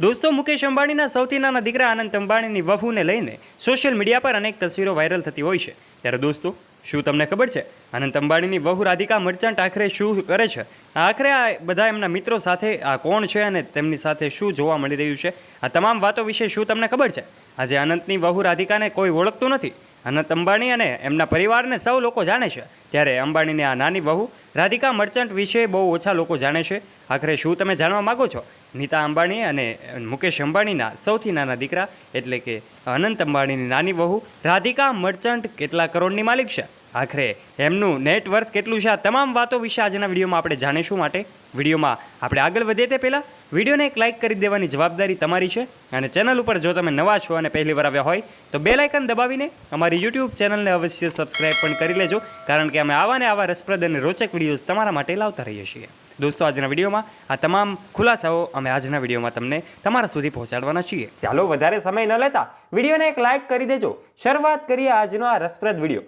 દોસ્તો, મુકેશ અંબાણીના સૌથી નાના દીકરા આનંદ અંબાણીની વહુને લઈને સોશિયલ મીડિયા પર અનેક તસવીરો વાયરલ થતી હોય છે. ત્યારે દોસ્તો, શું તમને ખબર છે? અનંત અંબાણીની વહુ રાધિકા મર્ચન્ટ આખરે શું કરે છે? આખરે આ બધા એમના મિત્રો સાથે આ કોણ છે અને તેમની સાથે શું જોવા મળી રહ્યું છે? આ તમામ વાતો વિશે શું તમને ખબર છે? આજે અનંતની વહુ રાધિકાને કોઈ ઓળખતું નથી. અનંત અંબાણી અને એમના પરિવારને સૌ લોકો જાણે છે. ત્યારે અંબાણીની આ નાની વહુ રાધિકા મર્ચન્ટ વિશે બહુ ઓછા લોકો જાણે છે. આખરે શું તમે જાણવા માગો છો? નીતા અંબાણી અને મુકેશ અંબાણીના સૌથી નાના દીકરા એટલે કે અનંત અંબાણીની નાની વહુ રાધિકા મર્ચન્ટ કેટલા કરોડની માલિક છે? આખરે એમનું નેટવર્થ કેટલું છે? આ તમામ વાતો વિશે આજના વિડીયોમાં આપણે જાણીશું માટે. વિડીયોમાં આપણે આગળ વધીએ તે પહેલાં વિડીયોને એક લાઇક કરી દેવાની જવાબદારી તમારી છે અને ચેનલ ઉપર જો તમે નવા છો અને પહેલી વાર આવ્યા હોય તો બે લાઇકન દબાવીને અમારી યુટ્યુબ ચેનલને અવશ્ય સબસ્ક્રાઇબ પણ કરી લેજો, કારણ કે અમે આવા ને આવા રસપ્રદ અને રોચક વિડીયોઝ તમારા માટે લાવતા રહીએ છીએ. દોસ્તો, આજના વિડીયોમાં આ તમામ ખુલાસાઓ અમે આજના વિડીયોમાં તમને તમારા સુધી પહોંચાડવાના છીએ. ચાલો, વધારે સમય ન લેતા વિડીયોને એક લાઇક કરી દેજો. શરૂઆત કરીએ આજનો આ રસપ્રદ વીડિયો.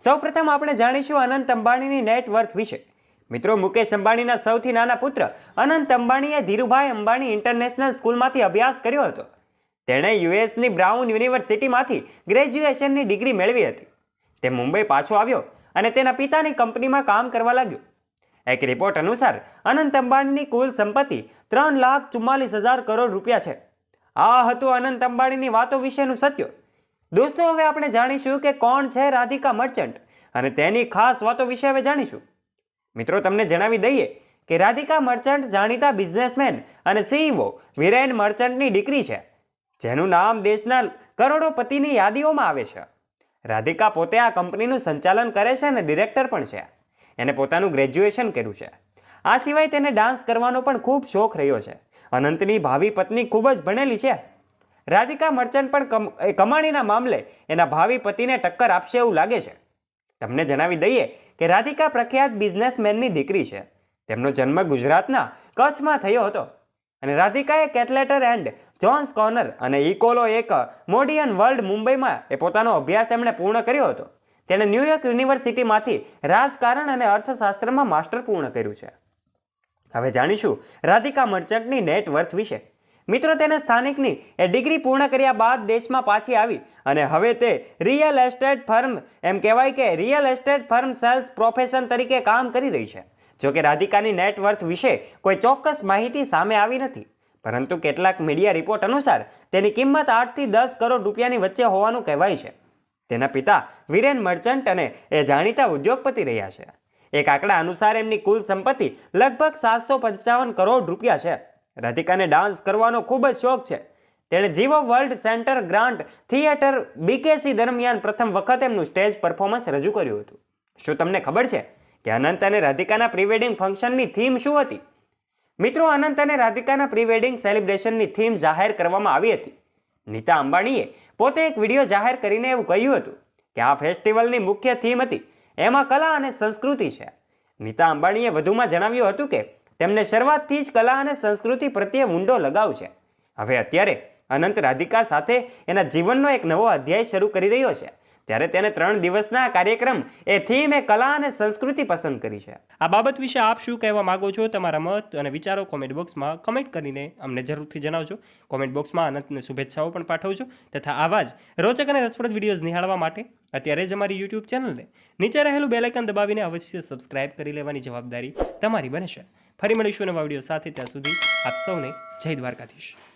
સૌપ્રથમ આપણે જાણીશું અનંત અંબાણીની નેટ વર્થ વિશે. મિત્રો, મુકેશ અંબાણીના સૌથી નાના પુત્ર અનંત અંબાણીએ ધીરુભાઈ અંબાણી ઇન્ટરનેશનલ સ્કૂલમાંથી અભ્યાસ કર્યો હતો. તેણે યુએસની બ્રાઉન યુનિવર્સિટીમાંથી ગ્રેજ્યુએશનની ડિગ્રી મેળવી હતી. તે મુંબઈ પાછો આવ્યો અને તેના પિતાની કંપનીમાં કામ કરવા લાગ્યો. એક રિપોર્ટ અનુસાર અનંત અંબાણીની કુલ સંપત્તિ ત્રણ લાખ ચુમ્માલીસ હજાર કરોડ રૂપિયા છે. આ હતું અનંત અંબાણીની વાતો વિશેનું સત્ય. દોસ્તો, હવે આપણે જાણીશું કે કોણ છે રાધિકા મર્ચન્ટ અને તેની ખાસ વાતો વિશે હવે જાણીશું. મિત્રો, તમને જણાવી દઈએ કે રાધિકા મર્ચન્ટ જાણીતા બિઝનેસમેન અને સીઈઓ વિરેન મર્ચન્ટની દીકરી છે, જેનું નામ દેશના કરોડોપતિની યાદીઓમાં આવે છે. રાધિકા પોતે આ કંપનીનું સંચાલન કરે છે અને ડિરેક્ટર પણ છે. એને પોતાનું ગ્રેજ્યુએશન કર્યું છે. આ સિવાય તેને ડાન્સ કરવાનો પણ ખૂબ શોખ રહ્યો છે. અનંતની ભાવિ પત્ની ખૂબ જ ભણેલી છે. રાધિકા મર્ચન્ટ પણ કમ- કમાણીના મામલે એના ભાવિ પતિને ટક્કર આપશે એવું લાગે છે. તમને જણાવી દઈએ કે રાધિકા પ્રખ્યાત બિઝનેસમેનની દીકરી છે. તેમનો જન્મ ગુજરાતના કચ્છમાં થયો હતો. અને રાધિકાએ કેટલેટર એન્ડ જોન્સ કોર્નર અને ઇકોલો એક મોડિયન વર્લ્ડ મુંબઈમાં એ પોતાનો અભ્યાસ એમણે પૂર્ણ કર્યો હતો. તેણે ન્યુયોર્ક યુનિવર્સિટીમાંથી રાજકારણ અને અર્થશાસ્ત્રમાં માસ્ટર પૂર્ણ કર્યું છે. હવે જાણીશું રાધિકા મર્ચન્ટની નેટ વર્થ વિશે. મિત્રો, તેને સ્થાનિકની એ ડિગ્રી પૂર્ણ કર્યા બાદ દેશમાં પાછી આવી અને હવે તે રિયલ એસ્ટેટ ફર્મ, એમ કહેવાય કે real estate firm sales profession તરીકે કામ કરી રહી છે. જોકે રાધિકાની નેટ વર્થ વિશે કોઈ ચોક્કસ માહિતી સામે આવી નથી. પરંતુ કેટલાક મીડિયા રિપોર્ટ અનુસાર તેની કિંમત આઠથી દસ કરોડ રૂપિયાની વચ્ચે હોવાનું કહેવાય છે. તેના પિતા વિરેન મર્ચન્ટ અને એ જાણીતા ઉદ્યોગપતિ રહ્યા છે. એક આંકડા અનુસાર એમની કુલ સંપત્તિ લગભગ સાતસો પંચાવન કરોડ રૂપિયા છે. રાધિકાને ડાન્સ કરવાનો ખૂબ જ શોખ છે. તેણે Jio world centre grand theatre BKC દરમિયાન પ્રથમ વખત એમનું સ્ટેજ પરફોર્મન્સ રજૂ કર્યું હતું. શું તમને ખબર છે કે અનંત અને રાધિકાના પ્રીવેડિંગ ફંક્શનની થીમ શું હતી? મિત્રો, અનંત અને રાધિકાના પ્રીવેડિંગ સેલિબ્રેશનની થીમ જાહેર કરવામાં આવી હતી. નીતા અંબાણીએ પોતે એક વીડિયો જાહેર કરીને એવું કહ્યું હતું કે આ ફેસ્ટિવલની મુખ્ય થીમ હતી, એમાં કલા અને સંસ્કૃતિ છે. નીતા અંબાણીએ વધુમાં જણાવ્યું હતું કે તેમને શરૂઆતથી જ કલા અને સંસ્કૃતિ પ્રત્યે ઊંડો લગાવ છે. હવે અત્યારે અનંત રાધિકા સાથે એના જીવનનો એક નવો અધ્યાય શરૂ કરી રહ્યો છે. ત્યારે તેને ત્રણ દિવસના કાર્યક્રમ એ થીમ એ કલા અને સંસ્કૃતિ પસંદ કરી છે. આ બાબત વિશે આપ શું કહેવા માગો છો? તમારા મત અને વિચારો કોમેન્ટ બોક્સમાં કમેન્ટ કરીને અમને જરૂરથી જણાવજો. કોમેન્ટ બોક્સમાં અનંતને શુભેચ્છાઓ પણ પાઠવજો તથા આવા જ રોચક અને રસપ્રદ વિડીયોઝ નિહાળવા માટે અત્યારે જ અમારી યુટ્યુબ ચેનલને નીચે રહેલું બેલાઇકન દબાવીને અવશ્ય સબસ્ક્રાઇબ કરી લેવાની જવાબદારી તમારી બનશે ફરી મળીશું નવા વીડિયો સાથે ત્યાં સુધી આપ સૌને જય દ્વારકાધીશ.